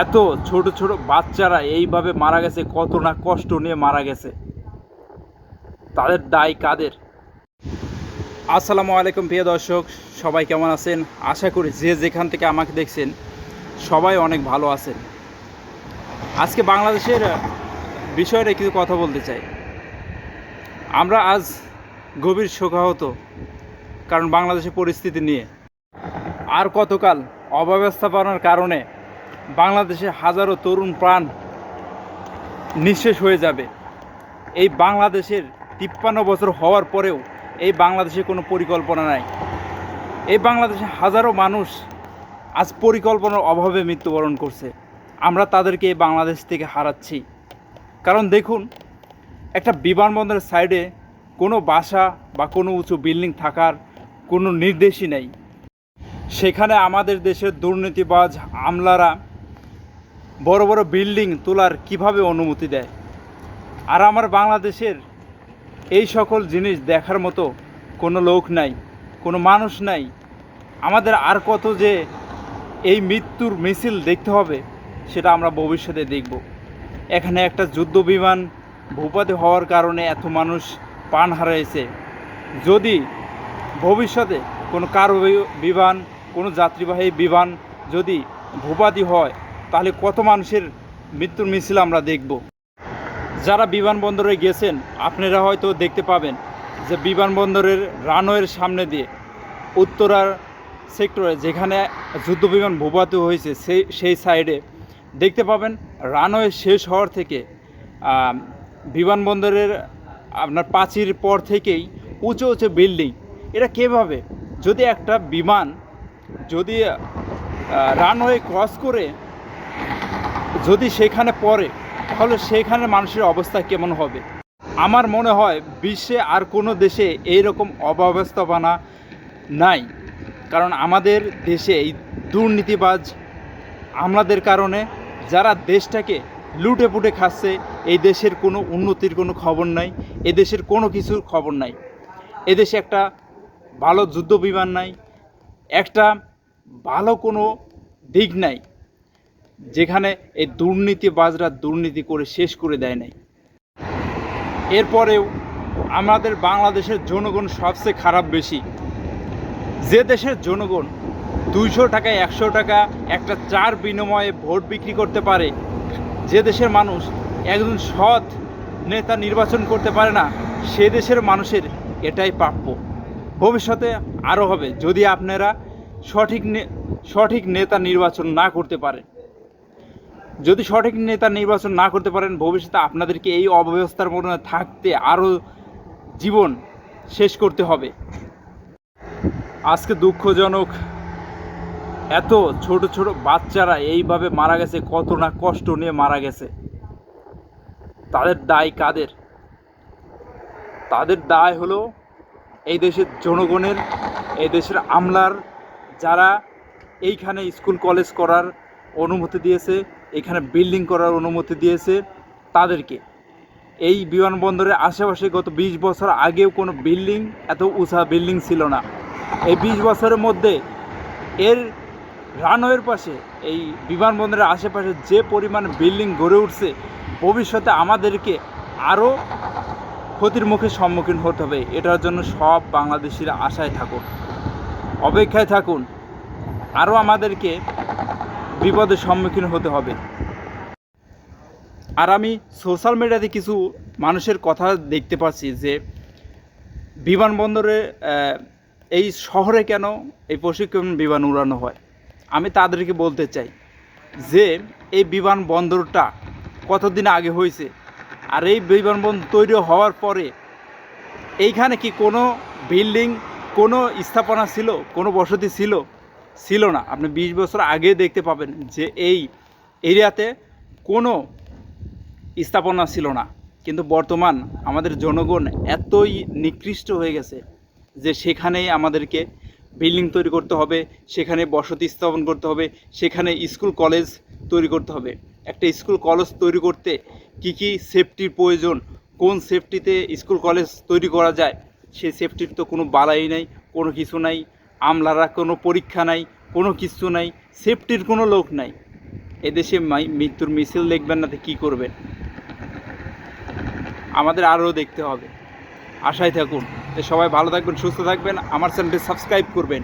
এত ছোট ছোট বাচ্চারা এইভাবে মারা গেছে, কত না কষ্ট নিয়ে মারা গেছে। তাদের দায় কাদের? আসসালামু আলাইকুম প্রিয় দর্শক, সবাই কেমন আছেন? আশা করি যে যেখান থেকে আমাকে দেখছেন, সবাই অনেক ভালো আছেন। আজকে বাংলাদেশের বিষয়টা কিছু কথা বলতে চাই। আমরা আজ গভীর শোকাহত, কারণ বাংলাদেশের পরিস্থিতি নিয়ে। আর কতকাল অব্যবস্থাপনার কারণে বাংলাদেশে হাজারো তরুণ প্রাণ নিঃশেষ হয়ে যাবে। এই বাংলাদেশের তিপ্পান্ন বছর হওয়ার পরেও এই বাংলাদেশে কোনো পরিকল্পনা নাই। এই বাংলাদেশে হাজারো মানুষ আজ পরিকল্পনার অভাবে মৃত্যুবরণ করছে। আমরা তাদেরকে এই বাংলাদেশ থেকে হারাচ্ছি। কারণ দেখুন, একটা বিমানবন্দরের সাইডে কোনো বাসা বা কোনো উঁচু বিল্ডিং থাকার কোনো নির্দেশই নেই। সেখানে আমাদের দেশের দুর্নীতিবাজ আমলারা বড় বড় বিল্ডিং তোলার কীভাবে অনুমতি দেয়? আর আমার বাংলাদেশের এই সকল জিনিস দেখার মতো কোনো লোক নাই, কোনো মানুষ নাই। আমাদের আর কত যে এই মৃত্যুর মিছিল দেখতে হবে, সেটা আমরা ভবিষ্যতে দেখব। এখানে একটা যুদ্ধ বিমান ভূপাতি হওয়ার কারণে এত মানুষ প্রাণ হারিয়েছে যদি ভবিষ্যতে কোনো কারও বিমান, কোনো যাত্রীবাহী বিমান যদি ভূপাতি হয় তাহলে কত মানুষের মৃত্যুর মিছিল আমরা দেখব? যারা বিমানবন্দরে গেছেন, আপনারা হয়তো দেখতে পাবেন যে বিমানবন্দরের রানওয়ের সামনে দিয়ে উত্তরার সেক্টরে যেখানে যুদ্ধ বিমান ভূপাতি হয়েছে, সেই সেই সাইডে দেখতে পাবেন রানওয়ে শেষ হওয়ার থেকে বিমানবন্দরের আপনার পাঁচির পর থেকেই উঁচু উঁচু বিল্ডিং। এটা কীভাবে যদি একটা বিমান যদি রানওয়ে ক্রস করে যদি সেখানে পড়ে, তাহলে সেখানে মানুষের অবস্থা কেমন হবে? আমার মনে হয় বিশ্বে আর কোনো দেশে এই রকম অব্যবস্থাপনা নাই। কারণ আমাদের দেশে এই দুর্নীতিবাজ আমলাদের কারণে যারা দেশটাকে লুটে পুটে খাচ্ছে, এই দেশের কোনো উন্নতির কোনো খবর নাই, এ দেশের কোনো কিছুর খবর নাই। এদেশে একটা ভালো যুদ্ধ বিমান নাই, একটা ভালো কোনো দিক নাই। যেখানে এই দুর্নীতিবাজরা দুর্নীতি করে শেষ করে দেয় নাই। এরপরেও আমাদের বাংলাদেশের জনগণ সবচেয়ে খারাপ বেশি। যে দেশের জনগণ দুইশো টাকা, একশো টাকা একটা চার বিনিময়ে ভোট বিক্রি করতে পারে, যে দেশের মানুষ একজন সৎ নেতা নির্বাচন করতে পারে না, সে দেশের মানুষের এটাই প্রাপ্য। ভবিষ্যতে আরও হবে, যদি আপনারা সঠিক সঠিক নেতা নির্বাচন না করতে পারেন। যদি সঠিক নেতা নির্বাচন না করতে পারেন, ভবিষ্যতে আপনাদেরকে এই অব্যবস্থার মধ্যে থাকতে আরও জীবন শেষ করতে হবে। আজকে দুঃখজনক, এত ছোট ছোট বাচ্চারা এইভাবে মারা গেছে, কত না কষ্ট নিয়ে মারা গেছে। তাদের দায় কাদের? তাদের দায় হলো এই দেশের জনগণের, এই দেশের আমলার যারা এইখানে স্কুল, কলেজ করার অনুমতি দিয়েছে এখানে বিল্ডিং করার অনুমতি দিয়েছে তাদেরকে। এই বিমানবন্দরের আশেপাশে গত বিশ বছর আগেও কোনো বিল্ডিং এত উঁচা বিল্ডিং ছিল না। এই বিশ বছরের মধ্যে এর রানওয়ের পাশে, এই বিমানবন্দরের আশেপাশে যে পরিমাণ বিল্ডিং গড়ে উঠছে, ভবিষ্যতে আমাদেরকে আরও ক্ষতির মুখে সম্মুখীন হতে হবে। এটার জন্য সব বাংলাদেশিরা আশায় থাকুন, অপেক্ষায় থাকুন। আরও আমাদেরকে বিপদের সম্মুখীন হতে হবে। আর আমি সোশ্যাল মিডিয়াতে কিছু মানুষের কথা দেখতে পাচ্ছি যে, বিমানবন্দরে এই শহরে কেন এই প্রশিক্ষণ বিমান উড়ানো হয়? আমি তাদেরকে বলতে চাই যে, এই বিমানবন্দরটা কতদিন আগে হয়েছে? আর এই বিমানবন্দর তৈরি হওয়ার পরে এইখানে কি কোনো বিল্ডিং কোনো স্থাপনা ছিল, কোনো বসতি ছিল? ছিল না। আপনি বিশ বছর আগে দেখতে পাবেন যে এই এরিয়াতে কোনো স্থাপনা ছিল না। কিন্তু বর্তমান আমাদের জনগণ এতই নিকৃষ্ট হয়ে গেছে যে সেখানেই আমাদেরকে বিল্ডিং তৈরি করতে হবে, সেখানে বসতি স্থাপন করতে হবে, সেখানে স্কুল, কলেজ তৈরি করতে হবে। একটা স্কুল, কলেজ তৈরি করতে কি কি সেফটির প্রয়োজন, কোন সেফটিতে স্কুল, কলেজ তৈরি করা যায়, সেই সেফটির তো কোনো বালাই নাই, কোনো কিছু নাই। আমলারা কোনো পরীক্ষা নাই, কোনো কিছু নাই সেফটির কোনো লোক নাই। এদেশে মৃত্যুর মিছিল দেখবেন না তো কী করবেন? আমাদের আরও দেখতে হবে। আশায় থাকুন। সবাই ভালো থাকবেন, সুস্থ থাকবেন। আমার চ্যানেলটি সাবস্ক্রাইব করবেন।